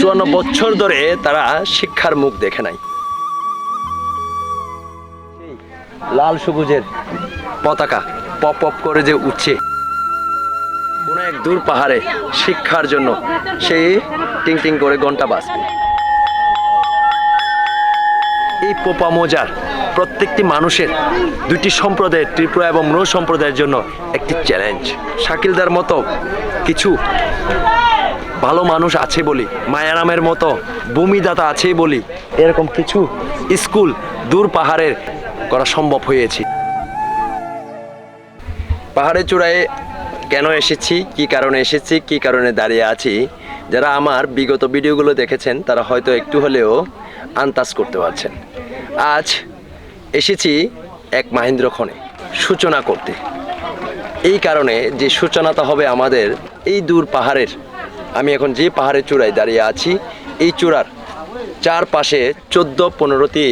চুয়ান্ন বছর ধরে তারা শিক্ষার মুখ দেখে নাই। লাল সবুজের পতাকা পপ পপ করে যে উঠছে। কোন এক দূর পাহাড়ে শিক্ষার জন্য সেই টিং টিং করে ঘণ্টা বাজবে এই পোপা মোজার প্রত্যেকটি মানুষের দুটি সম্প্রদায়ের, ত্রিপুরা এবং মৃ সম্প্রদায়ের জন্য একটি চ্যালেঞ্জ শাকিলদার মতো কিছু ভালো মানুষ আছে বলি, মায়ারামের মতো ভূমিদাতা আছে বলি, এরকম কিছু স্কুল দূর পাহাড়ের করা সম্ভব হয়েছে। পাহাড়ের চূড়ায় কেন এসেছি, কি কারণে এসেছি, কি কারণে দাঁড়িয়ে আছি, যারা আমার বিগত ভিডিওগুলো দেখেছেন, তারা হয়তো একটু হলেও আন্তাজ করতে পারছেন। আজ এসেছি এক মাহেন্দ্র সূচনা করতে। এই কারণে যে সূচনাটা হবে আমাদের এই দূর পাহাড়ের আমি এখন যে পাহাড়ের চূড়ায় দাঁড়িয়ে আছি, এই চূড়ার চারপাশে চোদ্দ, পনেরোটি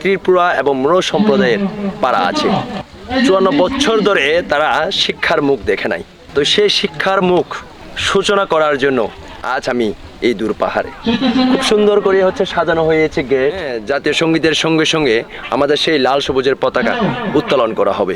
ত্রিপুরা এবং মৃ সম্প্রদায়ের পাড়া আছে। চুয়ান্ন বছর ধরে তারা শিক্ষার মুখ দেখে নাই। তো সেই শিক্ষার মুখ সূচনা করার জন্য আজ আমি এই দূর পাহাড়ে। খুব সুন্দর করে হচ্ছে সাজানো হয়েছে গেট। জাতীয় সঙ্গীতের সঙ্গে সঙ্গে আমাদের সেই লাল সবুজের পতাকা উত্তোলন করা হবে।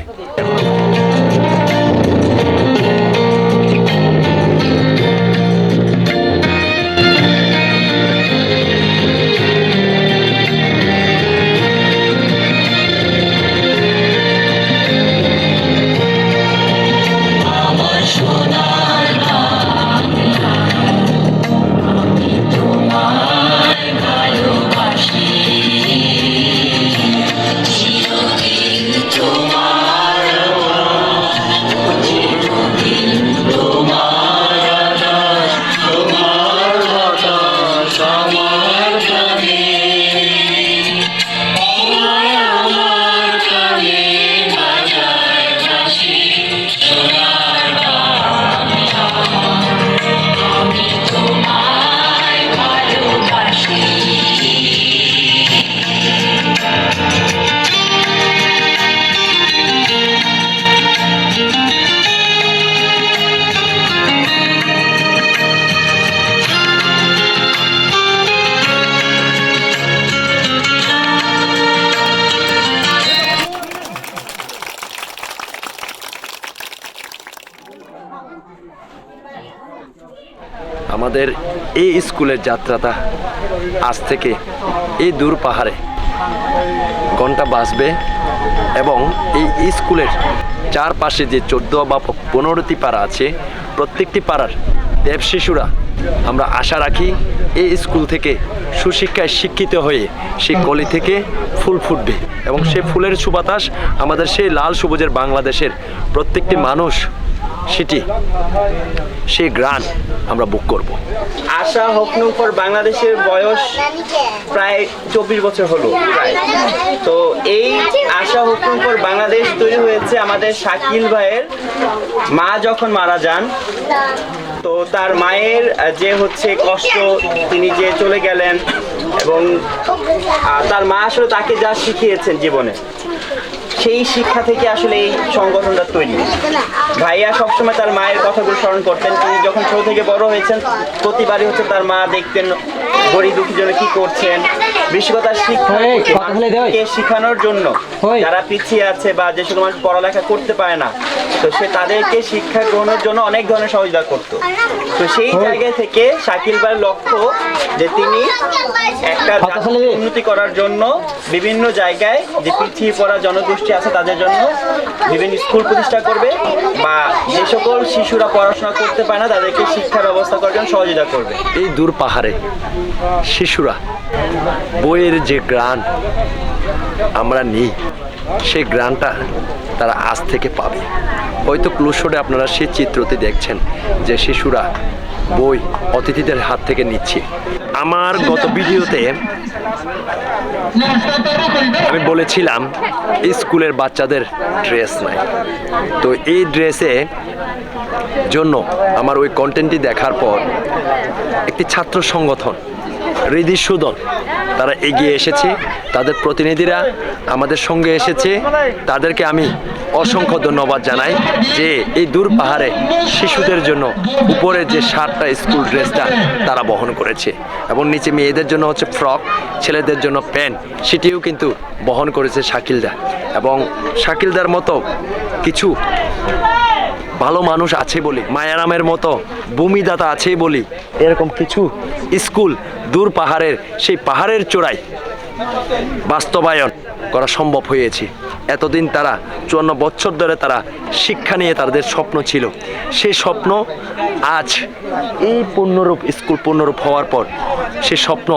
আমাদের এই স্কুলের যাত্রাটা আজ থেকে এই দূর পাহাড়ে ঘণ্টা বাজবে এবং এই স্কুলের চারপাশে যে চোদ্দ বা পনেরোটি পাড়া আছে, প্রত্যেকটি পাড়ার দেব শিশুরা আমরা আশা রাখি এই স্কুল থেকে সুশিক্ষায় শিক্ষিত হয়ে সেই কলি থেকে ফুল ফুটবে এবং সেই ফুলের সুবাতাস আমাদের সেই লাল সবুজের বাংলাদেশের প্রত্যেকটি মানুষ সেটি, সেই গ্রান আমরা বুক করব। আশা হকনুফর বাংলাদেশের বয়স প্রায় চব্বিশ বছর হলো। তো এই আশা হকনুফর বাংলাদেশ তৈরি হয়েছে আমাদের শাকিল ভাইয়ের মা যখন মারা যান, তো তার মায়ের যে হচ্ছে কষ্ট, তিনি যে চলে গেলেন এবং তার মা আসলে তাকে যা শিখিয়েছেন জীবনে। সেই শিক্ষা থেকে আসলে এই সংগঠনটা তৈরি। ভাইয়া সবসময় তার মায়ের কথাগুলো স্মরণ করতেন। তিনি যখন ছোট থেকে বড় হয়েছেন প্রতিবারই হচ্ছে তার মা দেখতেন গরিব দুঃখীর জন্য কি করছেন। বিশ্বকতা শিক্ষা শেখানোর জন্য। যারা পিছিয়ে আছে বা যে সকল মানুষ পড়ালেখা করতে পারে না তো সে তাদেরকে শিক্ষা গ্রহণের জন্য অনেক ধরনের সহযোগিতা করত। তো সেই জায়গা থেকে শাকিল ভাইয়ের লক্ষ্য যে তিনি একটা দে। উন্নতি করার জন্য বিভিন্ন জায়গায় যে পিছিয়ে পড়া জনগোষ্ঠী আছে তাদের জন্য বিভিন্ন স্কুল প্রতিষ্ঠা করবে বা যে সকল শিশুরা পড়াশোনা করতে পারে না তাদেরকে শিক্ষা ব্যবস্থা করার জন্য সহযোগিতা করবে। এই দূর পাহাড়ে শিশুরা বইয়ের যে গ্রান আমরা নিই সেই গ্রানটা তারা আজ থেকে পাবে। হয়তো ক্লুশোডে আপনারা সেই চিত্রটি দেখছেন যে শিশুরা বই অতিথিদের হাত থেকে নিচ্ছে। আমার গত ভিডিওতে আমি বলেছিলাম, স্কুলের বাচ্চাদের ড্রেস নাই। তো এই ড্রেসে জন্য আমার ওই কন্টেন্টটি দেখার পর একটি ছাত্র সংগঠন হৃদি সুদন তারা এগিয়ে এসেছে, তাদের প্রতিনিধিরা আমাদের সঙ্গে এসেছে। তাদেরকে আমি অসংখ্য ধন্যবাদ জানাই যে এই দূর পাহাড়ে শিশুদের জন্য উপরে যে শার্টটা স্কুল ড্রেসটা তারা বহন করেছে এবং নিচে মেয়েদের জন্য হচ্ছে ফ্রক, ছেলেদের জন্য প্যান্ট, সেটিও কিন্তু বহন করেছে শাকিলদা। এবং শাকিলদার মতো কিছু ভালো মানুষ আছে বলি, মায়ারামের মতো ভূমিদাতা আছে বলি, এরকম কিছু স্কুল দূর পাহাড়ের, সেই পাহাড়ের চূড়ায় বাস্তবায়ন করা সম্ভব হয়েছে। এতদিন তারা, চুয়ান্ন বছর ধরে তারা শিক্ষা নিয়ে তাদের স্বপ্ন ছিল। সেই স্বপ্ন আজ এই পূর্ণরূপ, স্কুল পূর্ণরূপ হওয়ার পর সে স্বপ্ন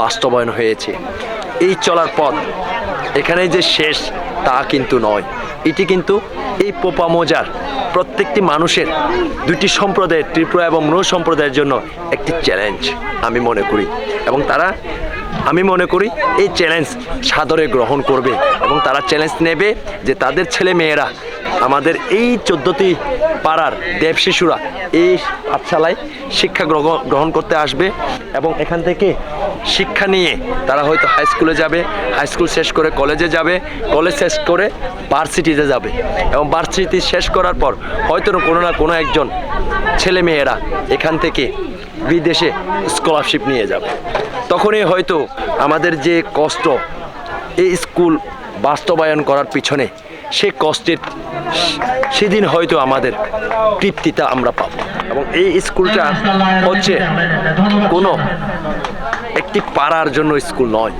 বাস্তবায়ন হয়েছে। এই চলার পথ এখানে যে শেষ, তা কিন্তু নয়। এটি কিন্তু এই পোপা মোজার প্রত্যেকটি মানুষের দুটি সম্প্রদায়ের ত্রিপুরা এবং মৃ সম্প্রদায়ের জন্য একটি চ্যালেঞ্জ আমি মনে করি। এবং তারা, আমি মনে করি এই চ্যালেঞ্জ সাদরে গ্রহণ করবে এবং তারা চ্যালেঞ্জ নেবে যে তাদের ছেলে মেয়েরা আমাদের এই চোদ্দটি পাড়ার দেব শিশুরা এই পাঠশালায় শিক্ষা গ্রহ- গ্রহণ করতে আসবে এবং এখান থেকে শিক্ষা নিয়ে তারা হয়তো হাই স্কুলে যাবে হাই স্কুল শেষ করে কলেজে যাবে কলেজ শেষ করে ভার্সিটিতে যাবে। এবং ভার্সিটি শেষ করার পর হয়তো কোনো না কোনো একজন ছেলে মেয়েরা এখান থেকে বিদেশে স্কলারশিপ নিয়ে যাবে। তখনই হয়তো আমাদের যে কষ্ট, এই স্কুল বাস্তবায়ন করার পিছনে সে কষ্টের সেদিন হয়তো আমাদের তৃপ্তিটা আমরা পাবো। এবং এই স্কুলটা হচ্ছে কোনো একটি পাড়ার জন্য স্কুল নয়।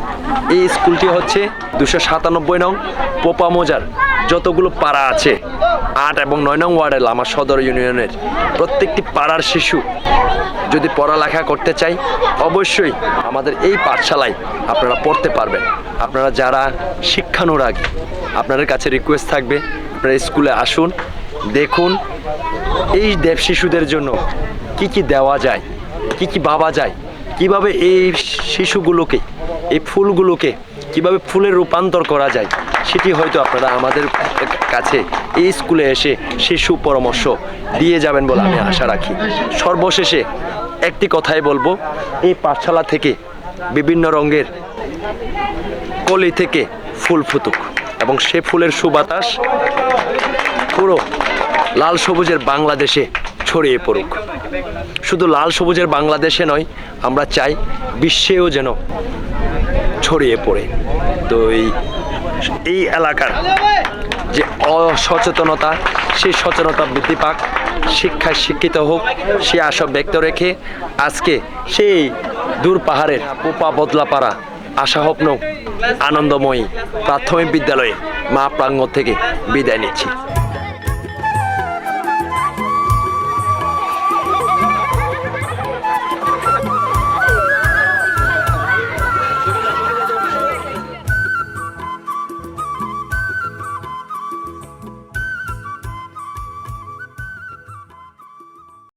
এই স্কুলটি হচ্ছে দুশো সাতানব্বই নং পোপা মোজার যতগুলো পাড়া আছে, আট এবং নয় নং ওয়ার্ডের লামা সদর ইউনিয়নের প্রত্যেকটি পাড়ার শিশু যদি পড়ালেখা করতে চাই অবশ্যই আমাদের এই পাঠশালায় আপনারা পড়তে পারবেন। আপনারা যারা শিক্ষানুরাগী, আপনাদের কাছে রিকোয়েস্ট থাকবে, আপনারা স্কুলে আসুন, দেখুন এই দেব শিশুদের জন্য কি কি দেওয়া যায়, কি কি ভাবা যায় কীভাবে এই শিশুগুলোকে, এই ফুলগুলোকে কীভাবে ফুলের রূপান্তর করা যায়, সেটি হয়তো আপনারা আমাদের কাছে এই স্কুলে এসে শিশু পরামর্শ দিয়ে যাবেন বলে আমি আশা রাখি। সর্বশেষে একটি কথাই বলব, এই পাঠশালা থেকে বিভিন্ন রঙের কলি থেকে ফুল ফুতুক এবং সে ফুলের সুবাতাস পুরো লাল সবুজের বাংলাদেশে ছড়িয়ে পড়ুক। শুধু লাল সবুজের বাংলাদেশে নয়, আমরা চাই বিশ্বেও যেন ছড়িয়ে পড়ে। তো এই এই এলাকার যে অসচেতনতা, সেই সচেতনতা বৃদ্ধি পাক, শিক্ষায় শিক্ষিত হোক, সে আশা ব্যক্ত রেখে আজকে সেই দূর পাহাড়ের পোপা বদলাপাড়া আশা স্বপ্ন আনন্দময়ী প্রাথমিক বিদ্যালয়ে মা প্রাঙ্গণ থেকে বিদায় নিচ্ছি।